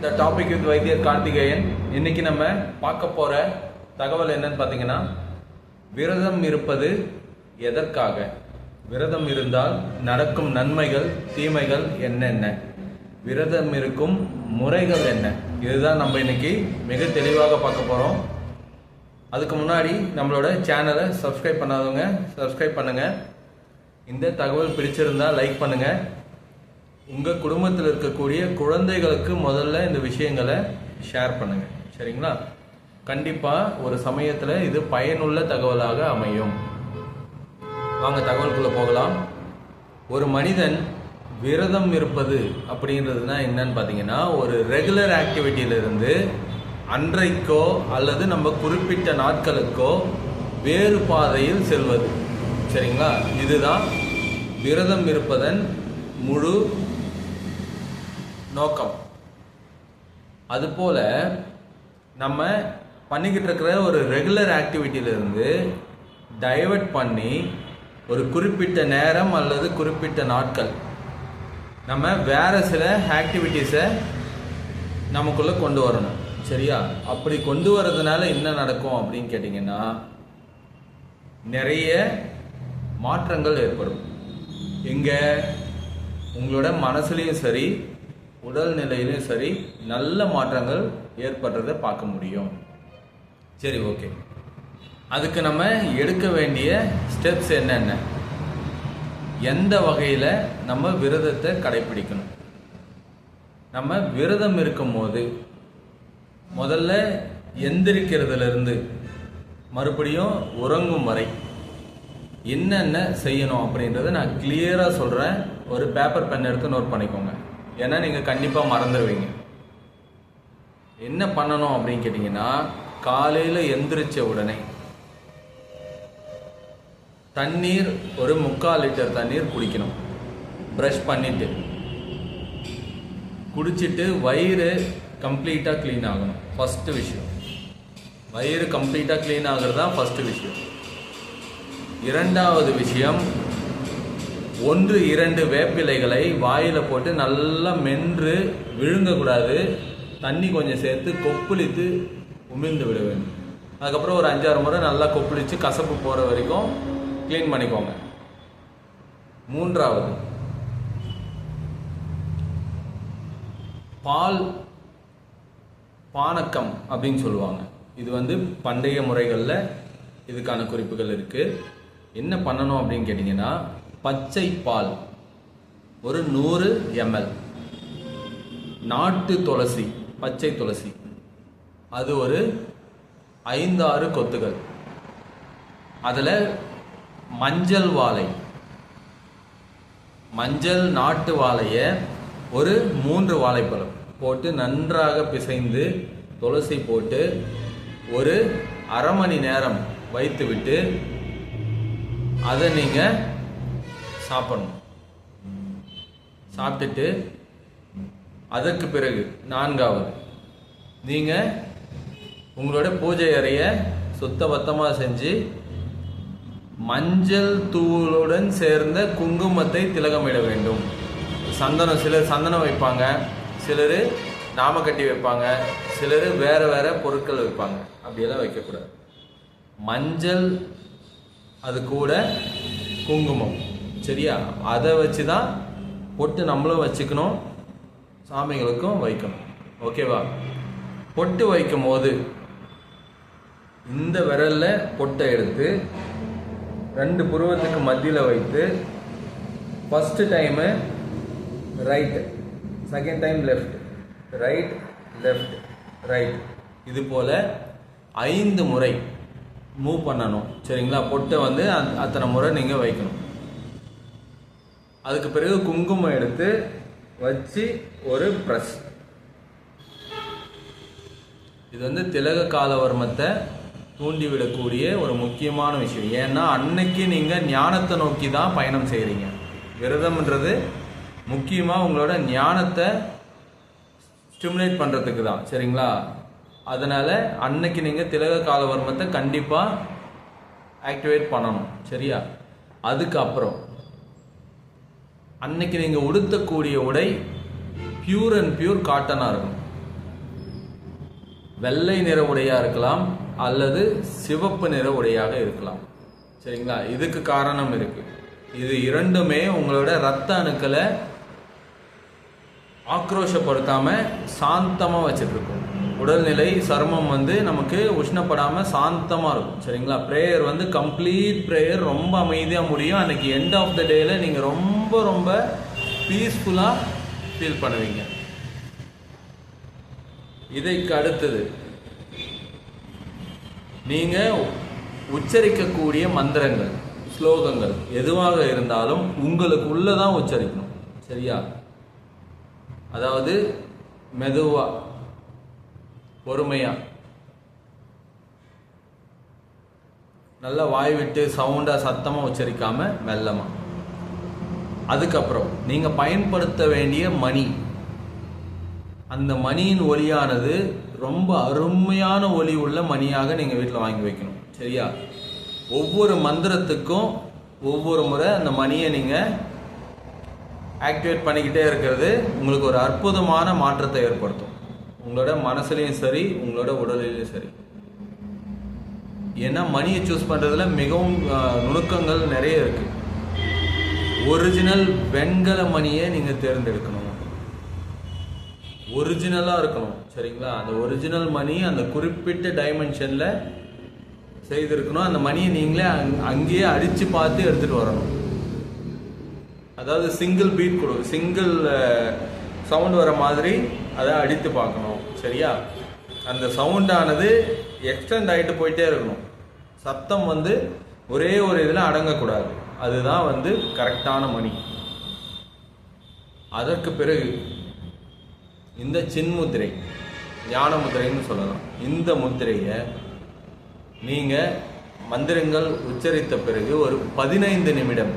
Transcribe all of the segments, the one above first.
இந்த topic with வைத்தியர் கார்த்திகேயன் இன்னைக்கு நம்ம பார்க்க போற தகவல் என்னன்னு பார்த்தீங்கன்னா விரதம் இருப்பது எதற்காக? விரதம் இருந்தால் நடக்கும் நன்மைகள் தீமைகள் என்னென்ன? விரதம் இருக்கும் முறைகள் என்ன? இதுதான் நம்ம இன்னைக்கு மிக தெளிவாக பார்க்க போகிறோம் அதுக்கு முன்னாடி நம்மளோட சேனலை சப்ஸ்கிரைப் பண்ணாதவங்க சப்ஸ்கிரைப் பண்ணுங்கள் இந்த தகவல் பிடிச்சிருந்தா லைக் பண்ணுங்கள் உங்கள் குடும்பத்தில் இருக்கக்கூடிய குழந்தைகளுக்கு முதல்ல இந்த விஷயங்களை ஷேர் பண்ணுங்கள் சரிங்களா? கண்டிப்பாக ஒரு சமயத்தில் இது பயனுள்ள தகவலாக அமையும். வாங்க தகவலுக்குள்ளே போகலாம். ஒரு மனிதன் விரதம் இருப்பது அப்படின்றதுனா என்னன்னு பார்த்தீங்கன்னா ஒரு ரெகுலர் ஆக்டிவிட்டியிலிருந்து அன்றைக்கோ அல்லது நம்ம குறிப்பிட்ட நாட்களுக்கோ வேறு பாதையில் செல்வது. சரிங்களா? இதுதான் விரதம் இருப்பதன் முழு நோக்கம். அதுபோல் நம்ம பண்ணிக்கிட்டு இருக்கிற ஒரு ரெகுலர் ஆக்டிவிட்டியிலிருந்து டைவர்ட் பண்ணி ஒரு குறிப்பிட்ட நேரம் அல்லது குறிப்பிட்ட நாட்கள் நம்ம வேறு சில ஆக்டிவிட்டீஸை நமக்குள்ளே கொண்டு வரணும். சரியா? அப்படி கொண்டு வரதுனால என்ன நடக்கும் அப்படின்னு கேட்டிங்கன்னா நிறைய மாற்றங்கள் ஏற்படும். எங்கே? உங்களோட மனசுலையும் சரி உடல் நிலையிலும் சரி நல்ல மாற்றங்கள் ஏற்படுறதை பார்க்க முடியும். சரி ஓகே. அதுக்கு நம்ம எடுக்க வேண்டிய ஸ்டெப்ஸ் என்னென்ன? எந்த வகையில் நம்ம விரதத்தை கடைபிடிக்கணும் நம்ம விரதம் இருக்கும்போது முதல்ல எந்திரிக்கிறதுலேருந்து மறுபடியும் உறங்கும் வரை என்னென்ன செய்யணும் அப்படின்றத நான் கிளியராக சொல்கிறேன் ஒரு பேப்பர் பென் எடுத்து நோட் பண்ணிக்கோங்க. ஏன்னா நீங்கள் கண்டிப்பாக மறந்துடுவீங்க என்ன பண்ணணும் அப்படின்னு கேட்டிங்கன்னா காலையில் எந்திரிச்ச உடனே தண்ணீர் ஒரு முக்கால் லிட்டர் தண்ணீர் குடிக்கணும். ப்ரஷ் பண்ணிட்டு. குடிச்சிட்டு வயிறு கம்ப்ளீட்டாக க்ளீன் ஆகணும். ஃபஸ்ட்டு விஷயம். வயிறு கம்ப்ளீட்டாக க்ளீன் ஆகிறது தான் ஃபஸ்ட்டு விஷயம். இரண்டாவது விஷயம் ஒன்று இரண்டு வேப்பிலைகளை வாயில் போட்டு நல்லா மென்று விழுங்கக்கூடாது தண்ணி கொஞ்சம் சேர்த்து கொப்புளித்து உமிழ்ந்து விட வேண்டும். அதுக்கப்புறம் ஒரு அஞ்சாறு முறை நல்லா கொப்புளித்து கசப்பு போகிற வரைக்கும் க்ளீன் பண்ணிக்கோங்க. மூன்றாவது பால் பானக்கம் அப்படின்னு சொல்லுவாங்க. இது வந்து பண்டைய முறைகளில் இதுக்கான குறிப்புகள் இருக்குது என்ன பண்ணணும் அப்படின்னு கேட்டிங்கன்னா பச்சை பால் ஒரு நூறு எம்எல் நாட்டு துளசி பச்சை துளசி. அது ஒரு ஐந்தாறு கொத்துகள். அதில் மஞ்சள் வாழை. மஞ்சள் நாட்டு வாழையை ஒரு மூன்று வாழைப்பழம் போட்டு நன்றாக பிசைந்து துளசி போட்டு ஒரு அரை மணி நேரம் வைத்துவிட்டு அதை நீங்கள் சாப்பிடணும். சாப்பிட்டுட்டு அதற்கு பிறகு நான்காவது நீங்கள் உங்களோட பூஜை அறையை சுத்தபத்தமாக செஞ்சு மஞ்சள் தூளுடன் சேர்ந்த குங்குமத்தை திலகமிட வேண்டும். சந்தனம் சிலர் சந்தனம் வைப்பாங்க சிலர் நாம கட்டி வைப்பாங்க சிலர் வேற வேற பொருட்கள் வைப்பாங்க. அப்படியெல்லாம் வைக்கக்கூடாது. மஞ்சள் அது கூட குங்குமம். சரியா? அதை வச்சு தான் பொட்டு நம்மளும் வச்சுக்கணும் சாமிகளுக்கும் வைக்கணும். ஓகேவா? பொட்டு வைக்கும் போது இந்த விரலில் பொட்டை எடுத்து ரெண்டு புருவத்துக்கு மத்தியில் வைத்து first time right second time left right left right இது போல் ஐந்து முறை மூவ் பண்ணணும். சரிங்களா? பொட்டை வந்து அத்தனை முறை நீங்கள் வைக்கணும். அதுக்கு பிறகு குங்குமம் எடுத்து வச்சு ஒரு ப்ரெஸ் இது வந்து திலக காலவர்மத்தை தூண்டிவிடக்கூடிய ஒரு முக்கியமான விஷயம். ஏன்னா அன்னைக்கு நீங்கள் ஞானத்தை நோக்கி தான் பயணம் செய்கிறீங்க விரதம்ன்றது முக்கியமாக உங்களோட ஞானத்தை ஸ்டிமுலேட் பண்ணுறதுக்கு தான் சரிங்களா? அதனால் அன்னைக்கு நீங்கள் திலக காலவர்மத்தை கண்டிப்பாக ஆக்டிவேட் பண்ணணும். சரியா? அதுக்கப்புறம் அன்னைக்கு நீங்கள் உடுத்தக்கூடிய உடை பியூர் அண்ட் பியூர் காட்டனாக இருக்கும் வெள்ளை நிற உடையாக இருக்கலாம் அல்லது சிவப்பு நிற உடையாக இருக்கலாம். சரிங்களா? இதுக்கு காரணம் இருக்குது இது இரண்டுமே உங்களோட ரத்த அணுக்களை ஆக்ரோஷப்படுத்தாமல் சாந்தமாக வச்சுட்ருக்கும் உடல்நிலை சருமம் வந்து நமக்கு உஷ்ணப்படாமல் சாந்தமாக இருக்கும். சரிங்களா? ப்ரேயர் வந்து கம்ப்ளீட் ப்ரேயர் ரொம்ப அமைதியாக முடியும். அன்னைக்கு எண்ட் ஆஃப் த டேயில் நீங்கள் ரொம்ப ரொம்ப பீஸ்ஃபுல்லாக ஃபீல் பண்ணுவீங்க. இதைக்கு அடுத்தது நீங்கள் உச்சரிக்கக்கூடிய மந்திரங்கள் ஸ்லோகங்கள் எதுவாக இருந்தாலும் உங்களுக்கு உள்ளதான் உச்சரிக்கணும். சரியா? அதாவது மெதுவாக பொறுமையா. நல்லா வாய் விட்டு சவுண்டா சத்தமா உச்சரிக்காம மெல்லமா. அதுக்கப்புறம் நீங்க பயன்படுத்த வேண்டிய மணி. அந்த மணியின் ஒலியானது ரொம்ப அருமையான ஒலி உள்ள மணியாக நீங்க வீட்டில் வாங்கி வைக்கணும். சரியா? ஒவ்வொரு மந்திரத்துக்கும் ஒவ்வொரு முறை அந்த மணியை நீங்க ஆக்டிவேட் பண்ணிக்கிட்டே இருக்கிறது உங்களுக்கு ஒரு அற்புதமான மாற்றத்தை ஏற்படுத்தும். உங்களோட மனசுலையும் சரி உங்களோட உடலிலையும் சரி. ஏன்னா மணியை சூஸ் பண்ணுறதுல மிகவும் நுணுக்கங்கள் நிறைய இருக்கு. ஒரிஜினல் வெண்கல மணியை நீங்கள் தேர்ந்தெடுக்கணும். ஒரிஜினலாக இருக்கணும் சரிங்களா? அந்த ஒரிஜினல் மணி அந்த குறிப்பிட்ட டைமென்ஷனில் செய்திருக்கணும். அந்த மணியை நீங்களே அங் அங்கேயே அடித்து பார்த்து எடுத்துகிட்டு வரணும். அதாவது சிங்கிள் பீட் கொடு சிங்கிள் சவுண்ட் வர மாதிரி அதை அடித்து பார்க்கணும் சரியா? அந்த சவுண்டானது எக்ஸ்டெண்ட் ஆகிட்டு போயிட்டே இருக்கணும். சத்தம் வந்து ஒரே ஒரு இதில் அடங்கக்கூடாது. அதுதான் வந்து கரெக்டான மணி. அதற்கு பிறகு இந்த சின்முத்திரை ஞான முத்திரைன்னு சொல்லலாம். இந்த முத்திரையை நீங்கள் மந்திரங்கள் உச்சரித்த பிறகு ஒரு பதினைந்து நிமிடம்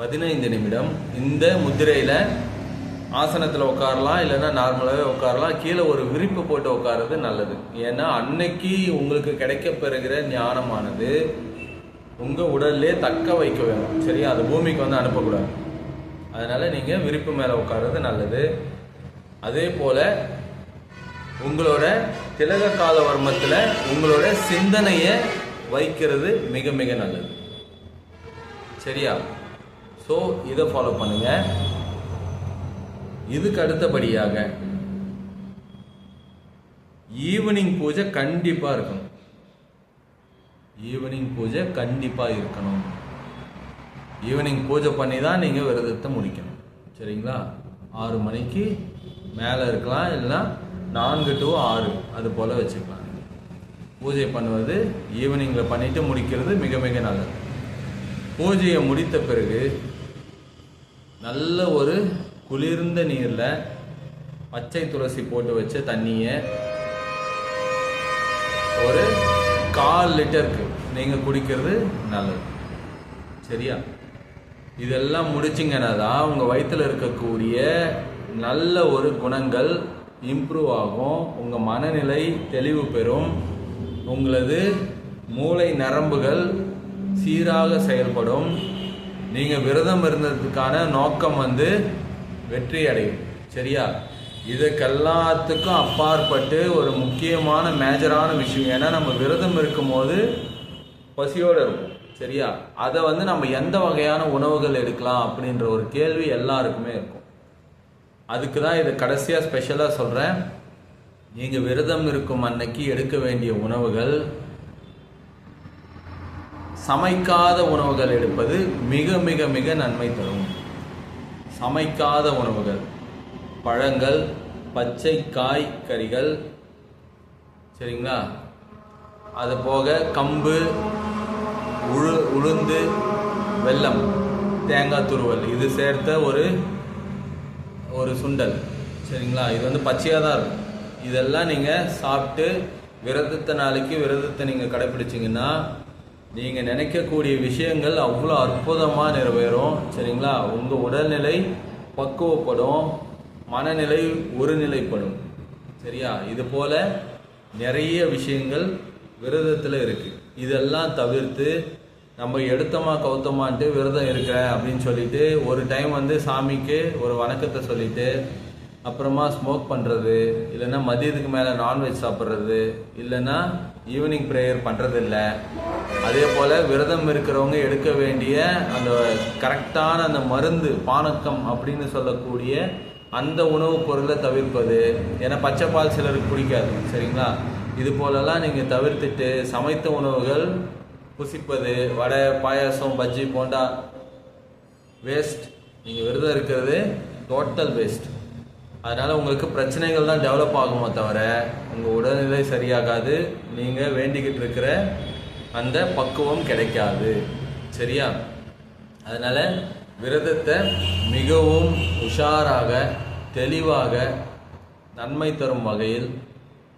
பதினைந்து நிமிடம் இந்த முத்திரையில் ஆசனத்தில் உட்காரலாம் இல்லைன்னா நார்மலாகவே உட்காரலாம். கீழே ஒரு விரிப்பு போட்டு உட்கார்றது நல்லது. ஏன்னா அன்னைக்கு உங்களுக்கு கிடைக்க பெறுகிற ஞானமானது உங்கள் உடல்லே தக்க வைக்க வேணும். சரியா? அது பூமிக்கு வந்து அனுப்பக்கூடாது. அதனால் நீங்கள் விரிப்பு மேலே உட்கார்றது நல்லது. அதே போல் உங்களோட திலக கால வர்மத்தில் உங்களோட சிந்தனையை வைக்கிறது மிக மிக நல்லது. சரியா? ஸோ இதை ஃபாலோ பண்ணுங்கள் இதுக்கு அடுத்தபடியாக ஈவினிங் பூஜை கண்டிப்பா இருக்கணும். ஈவினிங் பூஜை கண்டிப்பா இருக்கணும். ஈவினிங் பூஜை பண்ணி தான் நீங்க விரதத்தை முடிக்கணும். சரிங்களா? ஆறு மணிக்கு மேலே இருக்கலாம் இல்லைன்னா நான்கு டு ஆறு அது போல வச்சுக்கலாம். பூஜை பண்ணுவது ஈவினிங்கில் பண்ணிட்டு முடிக்கிறது மிக மிக நல்லது. பூஜையை முடித்த பிறகு நல்ல ஒரு குளிர்ந்த நீரில் பச்சை துளசி போட்டு வச்ச தண்ணியை ஒரு கால் லிட்டருக்கு நீங்கள் குடிக்கிறது நல்லது. சரியா? இதெல்லாம் முடிச்சிங்கன்னா தான் உங்கள் வயிற்றில் இருக்கக்கூடிய நல்ல ஒரு குணங்கள் இம்ப்ரூவ் ஆகும். உங்கள் மனநிலை தெளிவு பெறும். உங்களது மூளை நரம்புகள் சீராக செயல்படும். நீங்கள் விரதம் இருந்ததுக்கான நோக்கம் வந்து வெற்றி அடையும் சரியா? இதுக்கெல்லாத்துக்கும் அப்பாற்பட்டு ஒரு முக்கியமான மேஜரான விஷயம். ஏன்னா நம்ம விரதம் இருக்கும்போது பசியோடு இருக்கும் சரியா? அதை வந்து நம்ம எந்த வகையான உணவுகள் எடுக்கலாம் அப்படின்ற ஒரு கேள்வி எல்லாருக்குமே இருக்கும். அதுக்கு தான் இதை கடைசியாக ஸ்பெஷலாக சொல்கிறேன் நீங்கள் விரதம் இருக்கும் அன்னைக்கு எடுக்க வேண்டிய உணவுகள் சமைக்காத உணவுகள் எடுப்பது மிக மிக மிக நன்மை தரும். சமைக்காத உணவுகள். பழங்கள் பச்சை காய்கறிகள் சரிங்களா? அது போக கம்பு உழு உளுந்து வெல்லம் தேங்காய் துருவல். இது சேர்த்த ஒரு ஒரு சுண்டல். சரிங்களா? இது வந்து பச்சையாக தான் இருக்கும். இதெல்லாம் நீங்கள் சாப்பிட்டு விரதத்தை நாளைக்கு விரதத்தை நீங்கள் கடைப்பிடிச்சிங்கன்னா நீங்கள் நினைக்கக்கூடிய விஷயங்கள் அவ்வளோ அற்புதமாக நிறைவேறும். சரிங்களா? உங்கள் உடல்நிலை பக்குவப்படும் மனநிலை ஒருநிலைப்படும். சரியா? இது போல் நிறைய விஷயங்கள் விரதத்தில் இருக்குது இதெல்லாம் தவிர்த்து நம்ம எடுத்தோமா கௌத்தமான்ட்டு விரதம் இருக்கிறேன் அப்படின்னு சொல்லிட்டு ஒரு டைம் வந்து சாமிக்கு ஒரு வணக்கத்தை சொல்லிட்டு அப்புறமா ஸ்மோக் பண்ணுறது இல்லைன்னா மதியத்துக்கு மேலே நான்வெஜ் சாப்பிட்றது இல்லைன்னா ஈவினிங் ப்ரேயர் பண்ணுறதில்ல அதே போல் விரதம் இருக்கிறவங்க எடுக்க வேண்டிய அந்த கரெக்டான அந்த மருந்து பானக்கம் அப்படின்னு சொல்லக்கூடிய அந்த உணவுப் பொருளை தவிர்ப்பது. ஏன்னா பச்சை பால் சிலருக்கு பிடிக்காது சரிங்களா? இது போலலாம் நீங்கள் தவிர்த்துட்டு சமைத்த உணவுகள் புசிப்பது வடை பாயாசம் பஜ்ஜி போண்டா வேஸ்ட் நீங்கள் விரதம் இருக்கிறது டோட்டல் வேஸ்ட் அதனால் உங்களுக்கு பிரச்சனைகள் தான் டெவலப் ஆகுமோ தவிர உங்கள் உடல்நிலை சரியாகாது. நீங்கள் வேண்டிக்கிட்டு இருக்கிற அந்த பக்குவம் கிடைக்காது. சரியா? அதனால் விரதத்தை மிகவும் உஷாராக தெளிவாக நன்மை தரும் வகையில்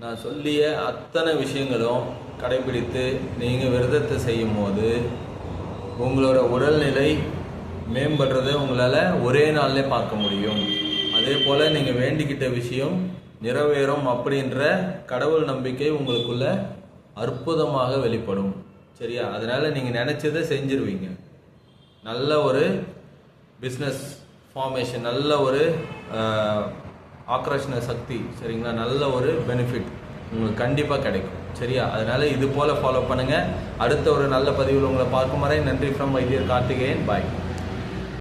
நான் சொல்லிய அத்தனை விஷயங்களும் கடைபிடித்து நீங்கள் விரதத்தை செய்யும் போது உங்களோட உடல்நிலை மேம்படுறதை உங்களால் ஒரே நாளில் பார்க்க முடியும். அதே போல் நீங்கள் வேண்டிக்கிட்ட விஷயம் நிறைவேறும் அப்படின்ற கடவுள் நம்பிக்கை உங்களுக்குள்ள அற்புதமாக வெளிப்படும். சரியா? அதனால் நீங்கள் நினச்சதை செஞ்சிருவீங்க. நல்ல ஒரு பிஸ்னஸ் ஃபார்மேஷன் நல்ல ஒரு ஆஹ், ஆக்ரோஷண சக்தி சரிங்களா? நல்ல ஒரு பெனிஃபிட் உங்களுக்கு கண்டிப்பாக கிடைக்கும். சரியா? அதனால் இது போல் ஃபாலோ பண்ணுங்கள் அடுத்த ஒரு நல்ல பதிவில் உங்களை பார்க்கும் வரை நன்றி ஃப்ரம் வைத்தியர் கார்த்திகேயன். பாய்